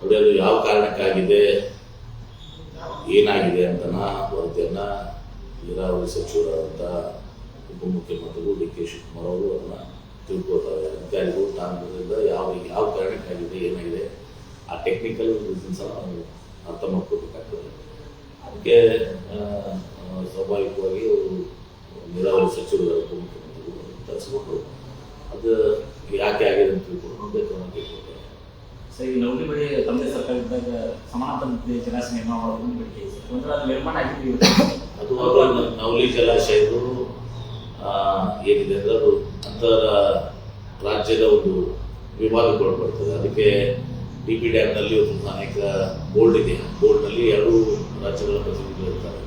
ನೋಡಿ ಅದು ಯಾವ ಕಾರಣಕ್ಕಾಗಿದೆ, ಏನಾಗಿದೆ ಅಂತನ ವರದಿಯನ್ನು ನೀರಾವರಿ ಸಚಿವರಾದಂಥ ಉಪಮುಖ್ಯಮಂತ್ರಿಗಳು ಡಿ ಕೆ ಶಿವಕುಮಾರ್ ಅವರು ಅದನ್ನ ತಿಳ್ಕೊತಾರೆ ಅಧಿಕಾರಿಗಳು ತಾಂತ್ರಿಕದಿಂದ ಯಾವ ಯಾವ ಕಾರಣಕ್ಕಾಗಿದೆ, ಏನಾಗಿದೆ, ಆ ಟೆಕ್ನಿಕಲ್ ರೀಸನ್ಸ್ ನಾವು ಅರ್ಥ ಮಾಡ್ಕೋಬೇಕಾಗ್ತದೆ ಅದಕ್ಕೆ ಸ್ವಾಭಾವಿಕವಾಗಿ ಅವರು ನೀರಾವರಿ ಸಚಿವರು ಉಪಮುಖ್ಯಮಂತ್ರಿಗಳು ತರಿಸ್ಕೊಂಡು ಅದು ಯಾಕೆ ಆಗಿದೆ ಅಂತ ತಿಳ್ಕೊಂಡು ಮುಂದೆ ಕ್ರಮ ತೆಗೆದುಕೊಳ್ತಾರೆ ಸರ್ ಈ ಬಡಿ ಬಳಿ ತಮ್ಮದೇ ಸರ್ಕಾರ ಇದ್ದಾಗ ಸಮಾನಾಂತರ ಜಲಾಶಯ ನಿರ್ಮಾಣ ಮಾಡೋದು ಸರ್ ಅಂದ್ರೆ ಅದು ನಿರ್ಮಾಣ ಆಗಿದ್ದೀವಿ ಅದು ನವಲಿ ಜಲಾಶಯಗಳು ಆ, ಏನಿದೆ ಅದು ಅಂತರ ರಾಜ್ಯದ ಒಂದು ವಿಭಾಗಕ್ಕೆ ಒಳಪಡ್ತದೆ ಅದಕ್ಕೆ ಡಿ ಪಿ ಡ್ಯಾಮ್ನಲ್ಲಿ ಒಂದು ಅನೇಕ ಬೋರ್ಡ್ ಇದೆ. ಬೋರ್ಡ್ನಲ್ಲಿ ಎರಡು ರಾಜ್ಯಗಳ ಪ್ರತಿನಿಧಿಗಳು ಇರ್ತಾರೆ.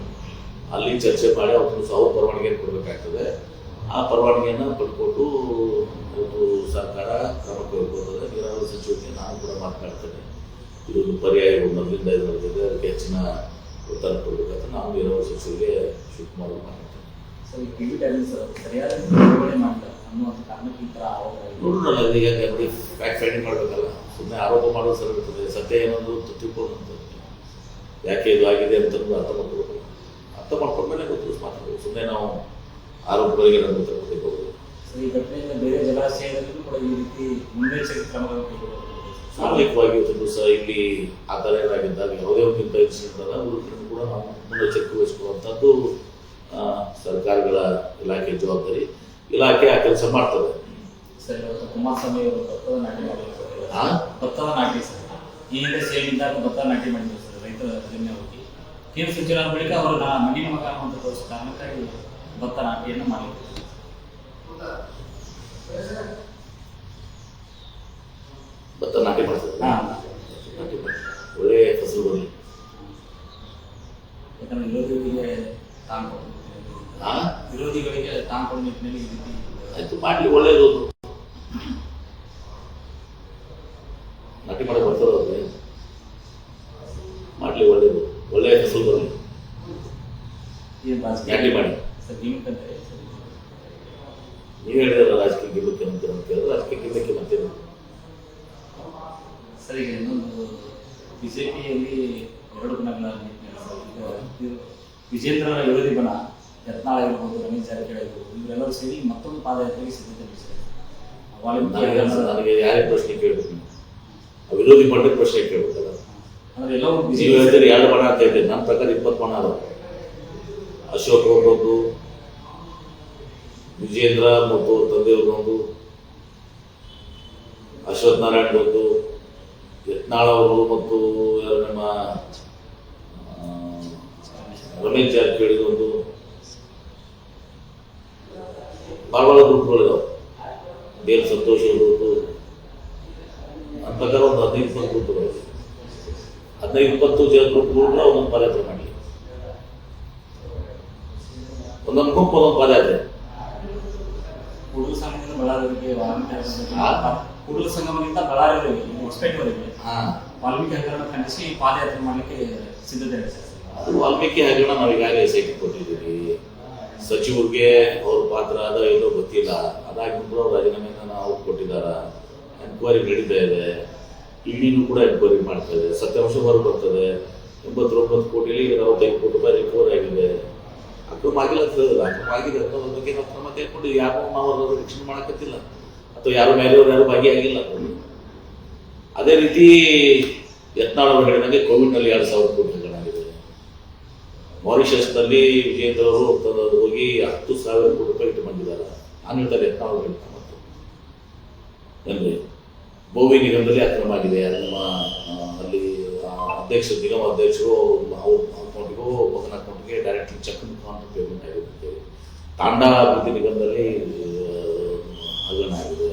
ಅಲ್ಲಿ ಚರ್ಚೆ ಮಾಡಿ ಅವರು ಸಹ ಪರವಾನಗಿಯನ್ನು ಕೊಡಬೇಕಾಗ್ತದೆ. ಆ ಪರವಾನಗಿಯನ್ನು ಪಡ್ಕೊಟ್ಟು ಒಂದು ಸರ್ಕಾರ ಕ್ರಮ ಕೈಗೊಳ್ಳುತ್ತದೆ. ನೀರಾವರಿ ಸಚಿವರಿಗೆ ನಾನು ಕೂಡ ಮಾತನಾಡ್ತೇನೆ. ಇದೊಂದು ಪರ್ಯಾಯ ಮೊದಲಿಂದ ಇದು ನಡೆದಿದೆ ಅದಕ್ಕೆ ಹೆಚ್ಚಿನ ಉತ್ತರ ಕೊಡಬೇಕಂತ ನಾವು ನೀರಾವರಿ ಸಚಿವರಿಗೆ ಶಿವಕುಮಾರ್ ಆರೋಪ ನೋಡೋಣ ಈಗ ನೋಡಿ ಫ್ಯಾಕ್ಟ್ ಫೈಂಡಿಂಗ್ ಮಾಡಬೇಕಲ್ಲ. ಸುಮ್ಮನೆ ಆರೋಪ ಮಾಡೋದು ಸರಿ ಇರ್ತದೆ. ಸತ್ಯ ಏನೊಂದು ತಿಳ್ಕೊಂಡು ಯಾಕೆ ಇದು ಆಗಿದೆ ಅಂತ ಅರ್ಥ ಮಾಡ್ಕೊಳ್ಬೇಕು. ಅರ್ಥ ಮಾಡ್ಕೊಂಡ್ಮೇಲೆ ಗೊತ್ತು ಮಾತಾಡಬೇಕು. ಸುಮ್ಮನೆ ನಾವು ಆರೋಪಗಳಿಗೆ ನಾನು ಉತ್ತರ ಕೊಡಬೇಕು ಸಾಮೂಹಿಕವಾಗಿ ಈ ಘಟನೆಯಿಂದ ಬೇರೆ ಜಲಾಶಯದಲ್ಲೂ ಕೂಡ ಈ ರೀತಿ ಮುನ್ನೆಚ್ಚರಿಕೆ ಕ್ರಮಗಳನ್ನು ಕೈಗೊಳ್ಳಬೇಕು ಸಾರ್ವಜನಿಕವಾಗಿ ಒಂದು ಸಹ ಇಲ್ಲಿ ಆ ಥರ ಏನಾಗಿದ್ದಾಗ? ಯಾವುದೇ ಒಂದು ಇನ್ಸಿಡೆಂಟ್ ಉಳಿದ್ರು ಕೂಡ ನಾವು ಮುನ್ನೆಚ್ಚರಿಕೆ ವಹಿಸ್ಕೊಳ್ಳುವಂಥದ್ದು ಸರ್ಕಾರಗಳ ಇಲಾಖೆ ಜವಾಬ್ದಾರಿ. ಇಲಾಖೆ ಆ ಕೆಲಸ ಮಾಡ್ತದೆ. ಸರ್ ಕುಮಾರಸ್ವಾಮಿ ಅವರು ಭತ್ತದ ನಾಟಿ ಮಾಡಿದ್ರು ಭತ್ತದ ನಾಟಿ ಸರ್. ಈ ಹಿಂದೆ ಸೇಮ್ ಇದ್ದಾಗ ಭತ್ತ ನಾಟಿ ಮಾಡಿದ್ರು ಸರ್ ರೈತರ ಜಮೀನು ಹೋಗಿ ಕೇಂದ್ರ ಸಚಿವರಾದ ಬಳಿಕ ಅವರು ನಾ ಮಣ್ಣಿನ ಮಗ ಅಂತ ತೋರಿಸಿದ ಕಾರಣಕ್ಕಾಗಿ ಭತ್ತ ನಾಟಿಯನ್ನು ಮಾಡಲಿಕ್ಕೆ ಭತ್ತ ನಾಟಿ ಮಾಡ್ತದೆ ಹಾಂ. ಒಳ್ಳೆ ಫಸಲು ಬರಲಿ. ಯಾಕಂದ್ರೆ ವಿರೋಧಿಗಳಿಗೆ ಆ? ವಿರೋಧಿಗಳಿಗೆ ತಾಂಡು ನಿಟ್ಟಿನಲ್ಲಿ ಆಯ್ತು ಮಾಡಲಿ ಒಳ್ಳೇದು ಅದು. ನಾಟಿ ಮಾಡಕ್ಕೆ ಬರ್ತದೆ ಅವ್ರಿಗೆ ಮಾಡಲಿ ಒಳ್ಳೇದು. ಒಳ್ಳೆಯ ಫಸಲು ಬರಲಿ. ಏನು ನಾಟಿ ಮಾಡಿ. ಸರ್ ನಿಮ್ಗಂದ್ರೆ ನೀವು ಹೇಳಿದ್ರಲ್ಲ ರಾಜಕೀಯ ಗೆಲ್ಲಕ್ಕೆ ಅಂತ ಅಂತ ಹೇಳಿದ್ರೆ ರಾಜಕೀಯ ಗೆಲ್ಲಕ್ಕೆ ಮತ್ತೆ ಸರ್ ಈಗ ಇನ್ನೊಂದು ಎರಡು ಬಣಗಳ ನಿಟ್ಟಿನಲ್ಲಿ ಸರ್. ಈಗ ಇದು ವಿಜೇಂದ್ರರ ವಿರೋಧಿ ಬಣ ಯತ್ನಾಳ್ ಆಗಿರ್ಬೋದು ರಮೇಶ್ ಜಾರಕಿಹೊಳಿ ಆಗಿರ್ಬೋದು ಇವರೆಲ್ಲರೂ ಸೇರಿ ಮತ್ತೊಂದು ಪಾದಯಾತ್ರೆಗೆ ಸಿದ್ಧತೆ ನಡೆಸಿದ್ದಾರೆ. ನನಗೆ ಯಾರೇ ಪ್ರಶ್ನೆ ಕೇಳಬೇಕು ವಿರೋಧಿ ಪಂಡಿತ ಪ್ರಶ್ನೆ ಕೇಳಬೇಕಲ್ಲ. ಅಂದ್ರೆ ಎಲ್ಲವೂ ಬಿಜೆಪಿ ಎರಡು ಬಣ ಅಂತ ಇದ್ದೀರಿ ನನ್ನ ಪ್ರಕಾರ ಇಪ್ಪತ್ತು ಬಣ ಅದಾವ. ಅಶೋಕ್ ಅವ್ರದ್ದೊಂದು ವಿಜೇಂದ್ರ ಮತ್ತು ಅವ್ರ ಅಶೋತ್ ಅಶ್ವಥ್ ಅವ್ರದ್ದು ಯತ್ನಾಳ್ ಅವರು ಮತ್ತು ನಮ್ಮ ರಮೇಶ್ ರಮೇಶ್ ಜಾರಕಿಹೊಳಿದೊಂದು ಭಾಳ ಭಾಳ ಗ್ರೂಪ್ಗಳಿದಾವೆ ಬೇರೆ ಸಂತೋಷ್ ಅವ್ರದ್ದು ನನ್ನ ಪ್ರಕಾರ ಒಂದು ಹದಿನೈದು ಗ್ರೂಪ್ಗಳು ಹದಿನೈದು ಇಪ್ಪತ್ತು ಜನ ಗ್ರೂಪ್ಗಳು ಕೂಡ ಒಂದೊಂದು ಪಾದಯಾತ್ರೆ ಮಾಡಲಿ ಒಂದೊಂದು ಗುಂಪು ಒಂದೊಂದು ಪದ ಇದೆ. ಸಂಘದಿಂದ ವಾಲ್ಮೀಕಿ ಆ? ಹಗರಣ ಕೂಡಲ ಸಂಗಮದಿಂದ ಬಳ್ಳಾರಿಯವರಿಗೆ ಹೊಸಪೇಟೆವರೆಗೆ ವಾಲ್ಮೀಕಿ ಹಗರಣ ಖಂಡಿಸಿ ಪಾದಯಾತ್ರೆ ಮಾಡಲಿಕ್ಕೆ ಸಿದ್ಧತೆ ನಡೆಸಿದ್ದಾರೆ ಅದು ವಾಲ್ಮೀಕಿ ಹಗರಣ ನಾವು ಈಗಾಗಲೇ ಸೈಟ್ ಕೊಟ್ಟಿದ್ದೀವಿ. ಸಚಿವರಿಗೆ ಅವ್ರ ಪಾತ್ರ ಅದ ಏನೋ ಗೊತ್ತಿಲ್ಲ. ಅದಾಗಿ ಕೂಡ ಅವ್ರ ರಾಜೀನಾಮೆನ ನಾವು ಕೊಟ್ಟಿದ್ದಾರ. ಎನ್ಕ್ವೈರಿ ನಡೀತಾ ಇದೆ. ಇಡಿನೂ ಕೂಡ ಎನ್ಕ್ವೈರಿ ಮಾಡ್ತಾ ಇದೆ. ಸತ್ಯಾಂಶ ಹೊರ ಬರ್ತದೆ ಎಂಬತ್ತೊಂಬತ್ತು ಕೋಟಿಲಿ ನಲವತ್ತೈದು ಕೋಟಿ ರೂಪಾಯಿ ರಿಕವರ್ ಆಗಿದೆ. ಅಕ್ರಮ ಆಗಿಲ್ಲ ಅಂತ ಅಕ್ರಮ ಆಗಿದೆ ಅನ್ನೋದ್ರ ಬಗ್ಗೆ ನಾವು ಕ್ರಮ ತೆಗೆದುಕೊಂಡು ಯಾರು ನಾವು ಅದರ ರಕ್ಷಣೆ ಮಾಡಕತ್ತಿಲ್ಲ. ಅಥವಾ ಯಾರು ಮೇಲೆಯವರು ಯಾರು ಭಾಗಿಯಾಗಿಲ್ಲ. ಅದೇ ರೀತಿ ಯತ್ನಾಳ್ ಅವರು ಹೇಳಿದಂಗೆ ಕೋವಿಡ್ನಲ್ಲಿ ಎರಡು ಸಾವಿರ ಕೋಟಿ ಹಗರಣ ಆಗಿದೆ ಮಾರಿಷಸ್ನಲ್ಲಿ ವಿಜೇಂದ್ರ ಅವರು ಹೋಗಿ ಹತ್ತು ಸಾವಿರ ಕೋಟಿ ರೂಪಾಯಿ ಇಟ್ಟು ಬಂದಿದ್ದಾರೆ. ನಾನು ಹೇಳ್ತಾರೆ ಯತ್ನಾಳ್ ಹೇಳ್ತಾರೆ ಅಂದರೆ ಬೋವಿ ನಿಗಮದಲ್ಲಿ ಅಕ್ರಮ ಆಗಿದೆ. ನಮ್ಮ ಅಧ್ಯಕ್ಷ ನಿಗಮ ಅಧ್ಯಕ್ಷರು, ಅವ್ರ ಅಕೌಂಟ್ಗೂ ಮಗನ ಅಕೌಂಟ್ಗೆ ಡೈರೆಕ್ಟ್ ಚೆಕ್ ಮುಖಾಂತರ ಪೇಮೆಂಟ್ ಆಗಿರುತ್ತೆ ತಾಂಡಾ ಅಭಿವೃದ್ಧಿ ನಿಗಮದಲ್ಲಿ ಹಗರಣ ಆಗಿದೆ.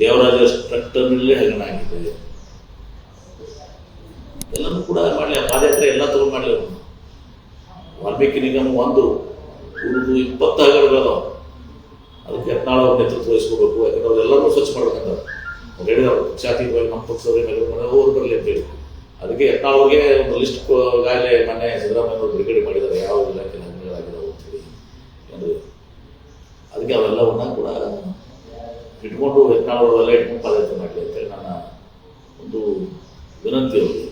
ದೇವರಾಜ ಸ್ಟ್ರಕ್ಟರ್ನಲ್ಲಿ ಹಗರಣ ಆಗಿದೆ. ಎಲ್ಲನೂ ಕೂಡ ಮಾಡಲಿ ಪಾದಯಾತ್ರೆ ಎಲ್ಲ ತಗೊಂಡು ಮಾಡಲಿ ಅವ್ರು. ವಾಲ್ಮೀಕಿ ನಿಗಮ ಒಂದು ಉಳಿದು ಇಪ್ಪತ್ತು ಹಗರಣಗಳು ಅದಕ್ಕೆ ಹತ್ನಾಳು ಅವ್ರ ನೇತೃತ್ವ ವಹಿಸ್ಕೋಬೇಕು. ಯಾಕಂದ್ರೆ ಅವರೆಲ್ಲರೂ ಸ್ವಚ್ಛ ಮಾಡ್ಬೇಕಂತ. ಅವ್ರು ಹೇಳಿದವರು ಪಕ್ಷಾತೀತವಾಗಿ ನಮ್ಮ ಪಕ್ಷದವ್ರಿಗೆ ಅವ್ರು ಬರಲಿ ಅಂತೇಳಿ. ಅದಕ್ಕೆ ಯತ್ನಾಳ್ ಒಂದು ಲಿಸ್ಟ್ ಈಗಾಗಲೇ ಮೊನ್ನೆ ಸಿದ್ದರಾಮಯ್ಯ ಅವರು ಬಿಡುಗಡೆ ಮಾಡಿದ್ದಾರೆ. ಯಾವ ಇಲಾಖೆ ಹಗರಣಗಳಾಗಿದ್ದಾವೆ ಅಂತೇಳಿ ಎಂದು. ಅದಕ್ಕೆ ಅವೆಲ್ಲವನ್ನ ಕೂಡ ಇಟ್ಕೊಂಡು ಯತ್ನಾಳ್ ಅವರೆಲ್ಲ ಇಟ್ಕೊಂಡು ಪಾದಯಾತ್ರೆ ಮಾಡಲಿ ಅಂತೇಳಿ ನನ್ನ ಒಂದು ವಿನಂತಿ ಅವ್ರಿಗೆ.